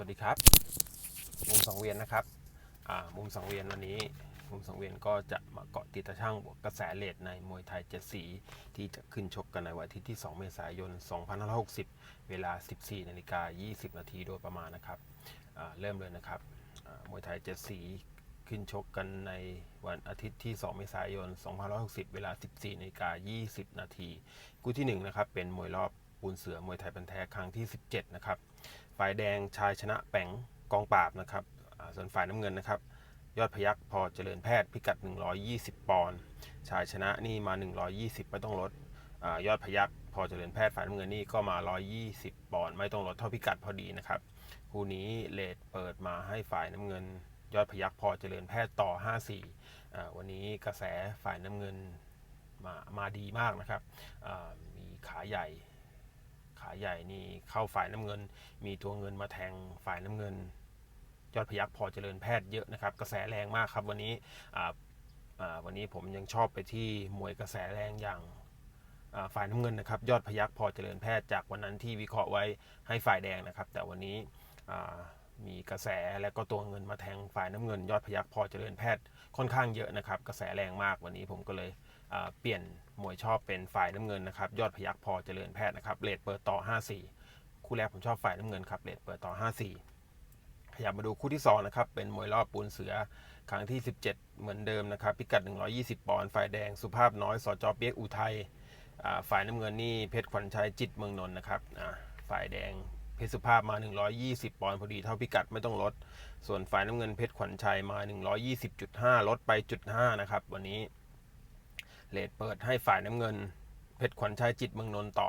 วัสดีครับ มุมสังเวียนนะครับมุมสังเวียนวันนี้ มุมสังเวียนก็จะมาเกาะติดตะช่างกระแสเลดในมวยไทยเจ็ดสีที่จะขึ้นชกกันในวันอาทิตย์ที่ 2 เมษายน 2560 เวลา 14นาฬิกา20 นาทีโดยประมาณนะครับเริ่มเลยนะครับมวยไทยเจ็ดสีขึ้นชกกันในวันอาทิตย์ที่ 2 เมษายน 2560 เวลา 14นาฬิกา20 นาทีคู่ที่1นะครับเป็นมวยรอบ ปูนเสือมวยไทยพันแท้ครั้งที่ 17 นะครับ ฝ่ายแดงชายชนะแป๋งกองปราบนะครับ ส่วนฝ่ายน้ำเงินนะครับ ยอดพยักพอเจริญแพทย์พิกัด 120 ปอนด์ชายชนะนี่มา 120 ไม่ต้องลดอยอดพยักพอเจริญแพทย์ฝ่ายน้ำเงินนี่ก็มา 120 ปอนด์ไม่ต้องลดเท่าพิกัดพอดีนะครับคู่นี้เลทเปิดมาให้ฝ่ายน้ำเงิน ยอดพยักพอเจริญแพทย์ต่อ 54อ่วันนี้กระแสฝ่ายน้ำเงินมามาดีมากนะครับมีขาใหญ่ ขาใหญ่นี่เข้าฝ่ายน้ำเงิน มีตัวเงินมาแทงฝ่ายน้ำเงิน ยอดพยักพอเจริญแพทย์เยอะนะครับ กระแสแรงมากครับวันนี้วันนี้ผมยังชอบไปที่มวยกระแสแรงอย่างฝ่ายน้ำเงินนะครับ ยอดพยักพอเจริญแพทย์จากวันนั้นที่วิเคราะห์ไว้ให้ฝ่ายแดงนะครับ แต่วันนี้มีกระแสและก็ตัวเงินมาแทงฝ่ายน้ำเงิน ยอดพยักพอเจริญแพทย์ค่อนข้างเยอะนะครับ กระแสแรงมากวันนี้ผมก็เลย เปลี่ยนมวยชอบเป็นฝ่ายน้ำเงินนะครับยอดพยักพอเจริญแพทย์นะครับเลทเปิดต่อ 54 คู่แรกผมชอบฝ่ายน้ำเงินครับเลทเปิดต่อ 54 ขยับมาดูคู่ที่2นะครับเป็นมวยรอบปูนเสือครั้งที่ 17 เหมือนเดิมนะครับพิกัด 120 ปอนด์ฝ่ายแดงสุภาพน้อยสจเปียกอุทัยฝ่ายน้ำเงินนี่เพชรขวัญชัยจิตเมืองนนท์นะครับฝ่ายแดงเพชรสุภาพมา 120 ปอนด์พอดีเท่าพิกัดไม่ต้องลด ส่วนฝ่ายน้ำเงินเพชรขวัญชัยมา 120.5 ลดไปจุด5นะครับวันนี้ เลทเปิดให้ฝ่ายน้ำเงิน เพชรขวัญชัยจิตเมืองนนท์ต่อ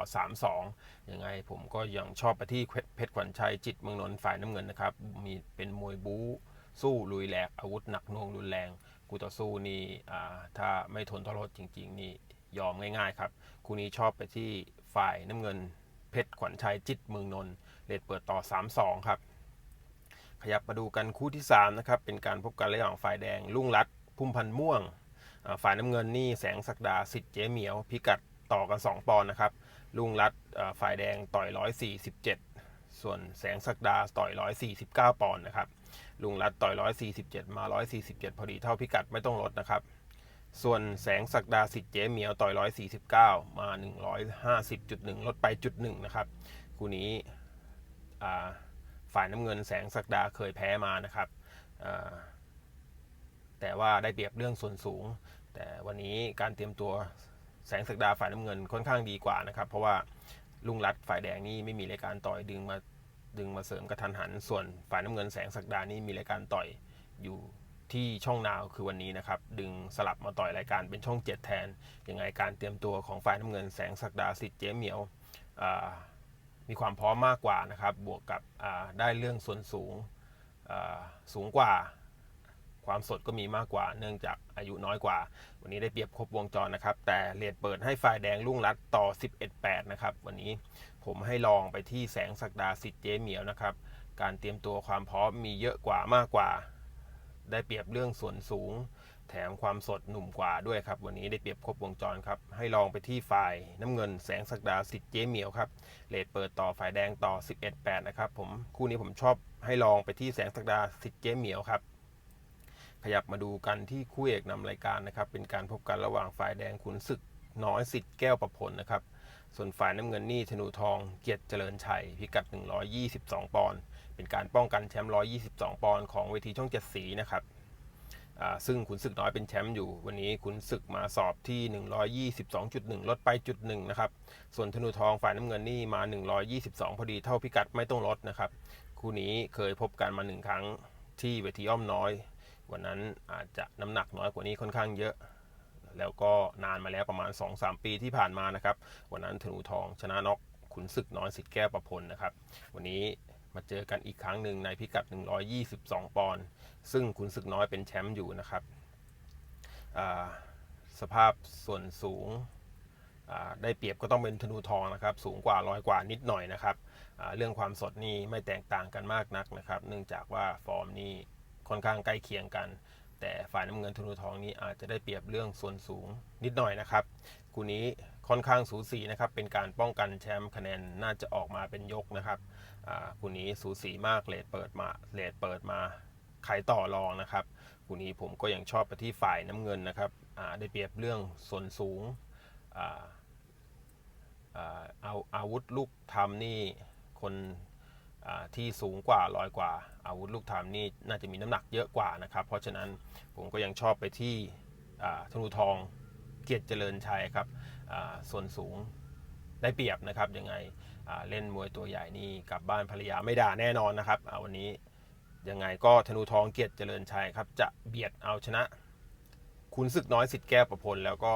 3-2 ยังไงผมก็ยังชอบไปที่เพชรขวัญชัยจิตเมืองนนท์ฝ่ายน้ำเงินนะครับ มีเป็นมวยบู๊สู้ลุยแหลกอาวุธหนักน่วงรุนแรงกูต่อสู้นี่ถ้าไม่ทนทรสจริง ๆ นี่ยอมง่ายๆครับคู่นี้ชอบไปที่ฝ่ายน้ำเงิน เพชรขวัญชัยจิตเมืองนนท์เลทเปิดต่อ 3-2 ครับ ขยับมาดูกันคู่ที่ 3 นะครับ เป็นการพบกันระหว่างฝ่ายแดงลุ่งรัดพุ่มพันธ์ม่วง ฝ่ายน้ำเงินนี่แสงศักดาสิทธิ์เจ๊เหมียว พิกัดต่อกัน 2 ปอนด์นะครับลุงรัดฝ่ายแดงต่อย 147 ส่วนแสงศักดาต่อย 149 ปอนด์นะครับลุงรัดต่อย 147 มา 147 พอดีเท่าพิกัดไม่ต้องลดนะครับ ส่วนแสงศักดาสิทธิ์เจ๊เหมียวต่อย 149 มา 150.1 ลดไปจุดหนึ่งนะครับคู่นี้ฝ่ายน้ำเงินแสงศักดาเคยแพ้มานะครับแต่ว่าได้เปรียบเรื่องส่วนสูง แต่วันนี้การเตรียมตัวแสงศักดาฝ่ายน้ำเงินค่อนข้างดีกว่านะครับ เพราะว่าลุงรัดฝ่ายแดงนี่ไม่มีรายการต่อยดึงมาดึงมาเสริมกระทันหัน ส่วนฝ่ายน้ำเงินแสงศักดานี่มีรายการต่อยอยู่ที่ช่องนาวคือวันนี้นะครับ ดึงสลับมาต่อยรายการเป็นช่องเจ็ดแทนยังไงการเตรียมตัวของฝ่ายน้ำเงินแสงศักดาสิทธิ์เจ๊เหมียวอ่ามีความพร้อมมากกว่านะครับ บวกกับได้เรื่องส่วนสูงสูงกว่า ความสดก็มีมากกว่า เนื่องจากอายุน้อยกว่า วันนี้ได้เปรียบครบวงจรนะครับ แต่เลดเปิดให้ฝ่ายแดงลุ่งรัดต่อ 11-8 นะครับ วันนี้ผมให้ลองไปที่แสงศักดาสิทธิ์เจเหมียวนะครับ การเตรียมตัวความพร้อมมีเยอะกว่ามากกว่า ได้เปรียบเรื่องส่วนสูง แถมความสดหนุ่มกว่าด้วยครับ วันนี้ได้เปรียบครบวงจรครับ ให้ลองไปที่ฝ่ายน้ำเงินแสงศักดาสิทธิ์เจเหมียวครับ เลดเปิดต่อฝ่ายแดงต่อ 11-8 นะครับ ผม คู่นี้ผมชอบให้ลองไปที่แสงศักดาสิทธิ์เจเหมียวครับ ขยับมาดูกันที่คู่เอกนำรายการนะครับ เป็นการพบกันระหว่างฝ่ายแดงขุนศึกน้อยสิทธิ์แก้วประพลนะครับ ส่วนฝ่ายน้ำเงินนี่ธนูทองเกียรติเจริญชัย พิกัด 122 ปอนด์เป็นการป้องกันแชมป์122 ปอนด์ของเวทีช่องเจ็ดสีนะครับซึ่งขุนศึกน้อยเป็นแชมป์อยู่ วันนี้ขุนศึกมาสอบที่ 122.1 ลดไปจุดหนึ่งนะครับ ส่วนธนูทองฝ่ายน้ำเงินนี่มา 122 พอดีเท่าพิกัดไม่ต้องลดนะครับ คู่นี้เคยพบกันมาหนึ่งครั้งที่เวทีอ้อมน้อย วันนั้นอาจจะน้ำหนักน้อยกว่านี้ค่อนข้างเยอะ แล้วก็นานมาแล้วประมาณ 2-3 ปีที่ผ่านมานะครับ วันนั้นธนูทองชนะน็อกขุนศึกน้อยสิทธิ์แก้วประพลนะครับ วันนี้มาเจอกันอีกครั้งหนึ่งในพิกัด 122 ปอนด์ซึ่งขุนศึกน้อยเป็นแชมป์อยู่นะครับ สภาพส่วนสูงได้เปรียบก็ต้องเป็นธนูทองนะครับ สูงกว่าร้อยกว่านิดหน่อยนะครับ เรื่องความสดนี่ไม่แตกต่างกันมากนักนะครับ เนื่องจากว่าฟอร์มนี่ ค่อนข้างใกล้เคียงกัน แต่ฝ่ายน้ำเงินธนูทองนี้อาจจะได้เปรียบเรื่องส่วนสูงนิดหน่อยนะครับคู่นี้ค่อนข้างสูสีนะครับเป็นการป้องกันแชมป์คะแนนน่าจะออกมาเป็นยกนะครับอ่าคู่นี้สูสีมากเลดเปิดมาเลดเปิดมาใครต่อรองนะครับคู่นี้ผมก็ยังชอบไปที่ฝ่ายน้ำเงินนะครับอ่าได้เปรียบเรื่องส่วนสูงอ่าอ่าเอาอาวุธลูกทำนี่คน ที่สูงกว่าลอยกว่า อาวุธลูกทำนี่น่าจะมีน้ำหนักเยอะกว่านะครับ เพราะฉะนั้นผมก็ยังชอบไปที่ธนูทองเกียรติเจริญชัยครับส่วนสูงได้เปรียบนะครับยังไงเล่นมวยตัวใหญ่นี่กลับบ้านภรรยาไม่ด่าแน่นอนนะครับวันนี้ยังไงก็ธนูทองเกียรติเจริญชัยครับจะเบียดเอาชนะ คุณศึกน้อยสิทธิ์แก้วประพลแล้วก็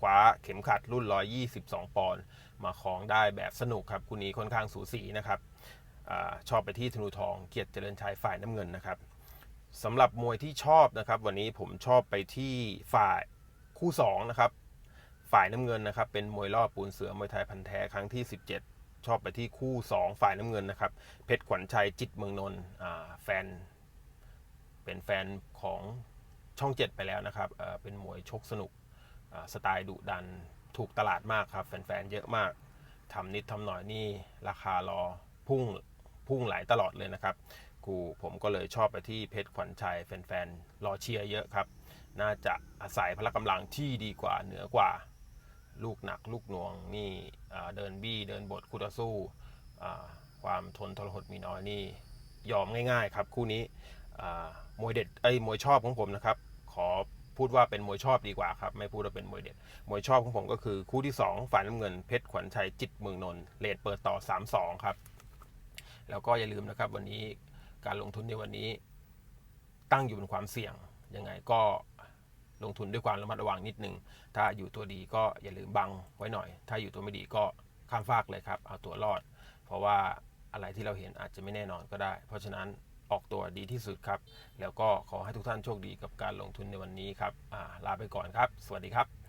คว้าเข็มขัดรุ่น 122 ปอนด์มาครองได้แบบสนุกครับคู่นี้ค่อนข้างสูสีนะครับ ชอบไปที่ธนูทองเกียรติเจริญชัยฝ่ายน้ำเงินนะครับสำหรับมวยที่ชอบนะครับ วันนี้ผมชอบไปที่ฝ่ายคู่2นะครับฝ่ายน้ำเงินนะครับ เป็นมวยรอบปูนเสือมวยไทยพันแท้ครั้งที่ 17 ชอบไปที่คู่ 2 ฝ่ายน้ำเงินนะครับ เพชรขวัญชัยจิตเมืองนนท์แฟน เป็นแฟนของช่องเจ็ดไปแล้วนะครับเป็นมวยชกสนุกสไตล์ดุดันถูกตลาดมากครับ แฟนๆเยอะมากทำนิดทำหน่อยนี่ราคารอพุ่ง พุ่งไหลตลอดเลยนะครับกูผมก็เลยชอบไปที่เพชรขวัญชัยแฟนๆรอเชียร์เยอะครับ น่าจะอาศัยพละกำลังที่ดีกว่าเหนือกว่า ลูกหนักลูกหน่วงนี่เดินบี้เดินบทคู่ต่อสู้ความทนทรหดมีน้อยนี่ยอมง่ายๆครับคู่นี้มวยเด็ดไอ้มวยชอบของผมนะครับ ขอพูดว่าเป็นมวยชอบดีกว่าครับ ไม่พูดว่าเป็นมวยเด็ด มวยชอบของผมก็คือคู่ที่ 2 ฝ่ายน้ำเงินเพชรขวัญชัยจิตเมืองนนท์เลทเปิดต่อ 3-2 ครับ แล้วก็อย่าลืมนะครับวันนี้การลงทุนในวันนี้ ตั้งอยู่บนความเสี่ยงยังไงก็ลงทุนด้วยความระมัดระวังนิดนึง ถ้าอยู่ตัวดีก็อย่าลืมบังไว้หน่อย ถ้าอยู่ตัวไม่ดีก็ข้ามฟากเลยครับ เอาตัวรอด เพราะว่าอะไรที่เราเห็นอาจจะไม่แน่นอนก็ได้ เพราะฉะนั้นออกตัวดีที่สุดครับ แล้วก็ขอให้ทุกท่านโชคดีกับการลงทุนในวันนี้ครับ ลาไปก่อนครับ สวัสดีครับ